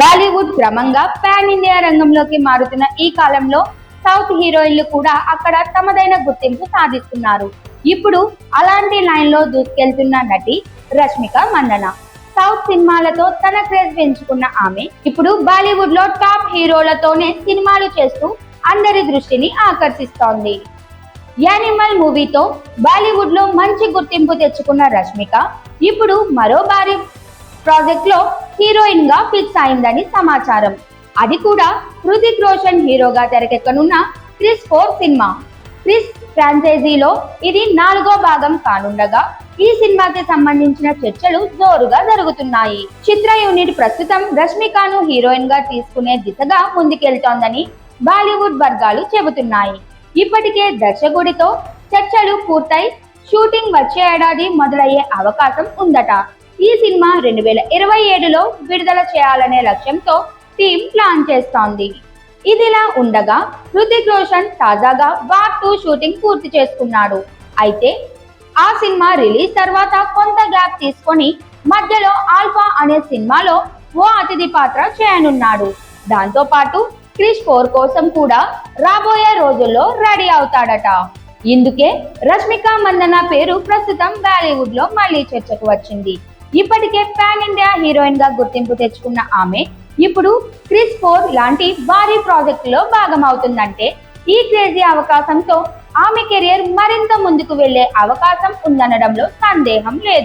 బాలీవుడ్ క్రమంగా pan India రంగంలోకి మారుతున్న ఈ కాలంలో సౌత్ హీరోయిన్లు కూడా అక్కడ తమదైన గుర్తింపు సాధిస్తున్నారు. ఇప్పుడు అలాంటి లైన్లో దూసుకెళ్తున్న నటి రష్మిక మందన. సౌత్ సినిమాలతో తన క్రేజ్ పెంచుకున్న ఆమె ఇప్పుడు బాలీవుడ్లో టాప్ హీరోలతోనే సినిమాలు చేస్తూ అందరి దృష్టిని ఆకర్షిస్తోంది. యానిమల్ మూవీతో బాలీవుడ్లో మంచి గుర్తింపు తెచ్చుకున్న రష్మిక ఇప్పుడు మరో భారీ ప్రాజెక్ట్లో హీరోయిన్గా ఫిక్స్ అయిందని సమాచారం. అది కూడా హృతిక్ రోషన్ హీరోగా తెరకెక్కనున్న క్రిస్ ఫోర్ సినిమా. క్రిస్ ఫ్రాంచైజీలో ఇది నాలుగో భాగం కానుండగా ఈ సినిమాకి సంబంధించిన చర్చలు జోరుగా జరుగుతున్నాయి. చిత్ర యూనిట్ ప్రస్తుతం రష్మికను హీరోయిన్గా తీసుకునే దిశగా ముందుకెళ్తోందని బాలీవుడ్ వర్గాలు చెబుతున్నాయి. ఇప్పటికే దర్శకుడితో చర్చలు పూర్తయి షూటింగ్ వచ్చే ఏడాది మొదలయ్యే అవకాశం ఉందట. ఈ సినిమా రెండు వేల ఇరవై ఏడులో విడుదల చేయాలనే లక్ష్యంతో టీం ప్లాన్ చేస్తోంది. ఇదిలా ఉండగా హృతిక్ రోషన్ తాజాగా వార్ టూ షూటింగ్ పూర్తి చేసుకున్నాడు. అయితే ఆ సినిమా రిలీజ్ తర్వాత కొంత గ్యాప్ తీసుకొని మధ్యలో ఆల్ఫా అనే సినిమాలో ఓ అతిథి పాత్ర చేయనున్నాడు. దాంతో పాటు క్రిష్ ఫోర్ కోసం కూడా రాబోయే రోజుల్లో రెడీ అవుతాడట. ఇందుకే రష్మిక మందన పేరు ప్రస్తుతం బాలీవుడ్లో మళ్ళీ చర్చకు వచ్చింది. ఇప్పటికే పాన్ ఇండియా హీరోయిన్గా గుర్తింపు తెచ్చుకున్న ఆమె ఇప్పుడు క్రిస్ ఫోర్ లాంటి భారీ ప్రాజెక్ట్లో భాగమవుతుందంటే ఈ క్రేజీ అవకాశంతో ఆమె కెరియర్ మరింత ముందుకు వెళ్ళే అవకాశం ఉందనడంలో సందేహం లేదు.